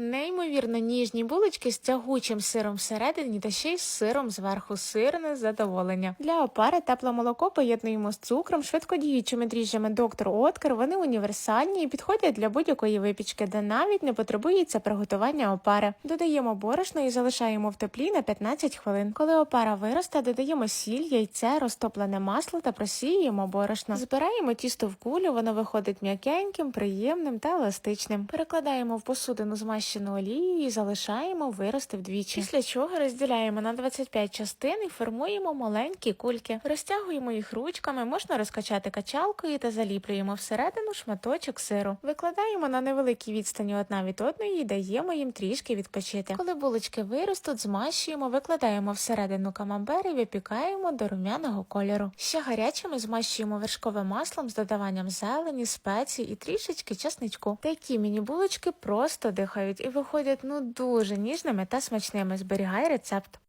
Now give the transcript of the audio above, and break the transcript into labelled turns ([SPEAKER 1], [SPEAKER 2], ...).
[SPEAKER 1] Неймовірно ніжні булочки з тягучим сиром всередині та ще й з сиром зверху. Сирне задоволення. Для опари тепле молоко поєднуємо з цукром, швидкодіючими дріжджами доктор Откар. Вони універсальні і підходять для будь-якої випічки, де навіть не потребується приготування опари. Додаємо борошно і залишаємо в теплі на 15 хвилин. Коли опара виросте, додаємо сіль, яйце, розтоплене масло та просіюємо борошно. Збираємо тісто в кулю, воно виходить м'якеньким, приємним та еластичним. Перекладаємо в посудину змащену олією і залишаємо вирости вдвічі. Після чого розділяємо на 25 частин і формуємо маленькі кульки. Розтягуємо їх ручками, можна розкачати качалкою та заліплюємо всередину шматочок сиру. Викладаємо на невеликій відстані одна від одної і даємо їм трішки відпочити. Коли булочки виростуть, змащуємо, викладаємо всередину камамбер і випікаємо до румяного кольору. Ще гарячими змащуємо вершковим маслом з додаванням зелені, спецій і трішечки часничку. Такі міні-булочки просто дихають і виходять ну дуже ніжними та смачними. Зберігай рецепт.